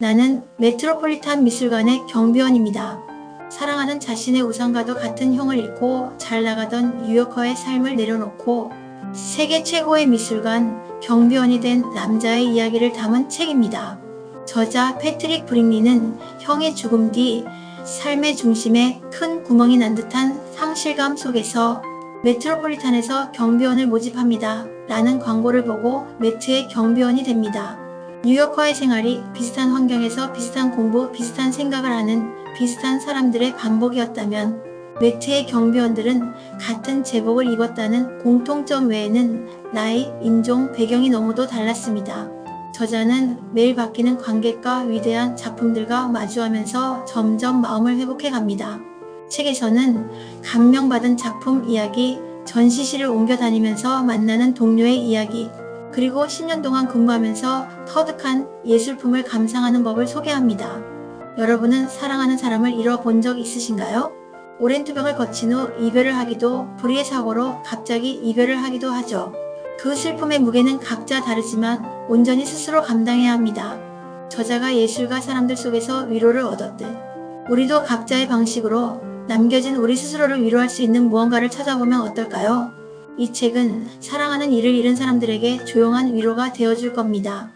나는 메트로폴리탄 미술관의 경비원입니다. 사랑하는 자신의 우상과도 같은 형을 잃고 잘 나가던 뉴요커의 삶을 내려놓고 세계 최고의 미술관 경비원이 된 남자의 이야기를 담은 책입니다. 저자 패트릭 브링리는 형의 죽음 뒤 삶의 중심에 큰 구멍이 난 듯한 상실감 속에서 메트로폴리탄에서 경비원을 모집합니다. 라는 광고를 보고 매트의 경비원이 됩니다. 뉴요커의 생활이 비슷한 환경에서 비슷한 공부, 비슷한 생각을 하는 비슷한 사람들의 반복이었다면 매트의 경비원들은 같은 제복을 입었다는 공통점 외에는 나이, 인종, 배경이 너무도 달랐습니다. 저자는 매일 바뀌는 관객과 위대한 작품들과 마주하면서 점점 마음을 회복해 갑니다. 책에서는 감명받은 작품 이야기, 전시실을 옮겨 다니면서 만나는 동료의 이야기, 그리고 10년 동안 근무하면서 터득한 예술품을 감상하는 법을 소개합니다. 여러분은 사랑하는 사람을 잃어본 적 있으신가요? 오랜 투병을 거친 후 이별을 하기도 불의의 사고로 갑자기 이별을 하기도 하죠. 그 슬픔의 무게는 각자 다르지만 온전히 스스로 감당해야 합니다. 저자가 예술가 사람들 속에서 위로를 얻었듯 우리도 각자의 방식으로 남겨진 우리 스스로를 위로할 수 있는 무언가를 찾아보면 어떨까요? 이 책은 사랑하는 이를 잃은 사람들에게 조용한 위로가 되어줄 겁니다.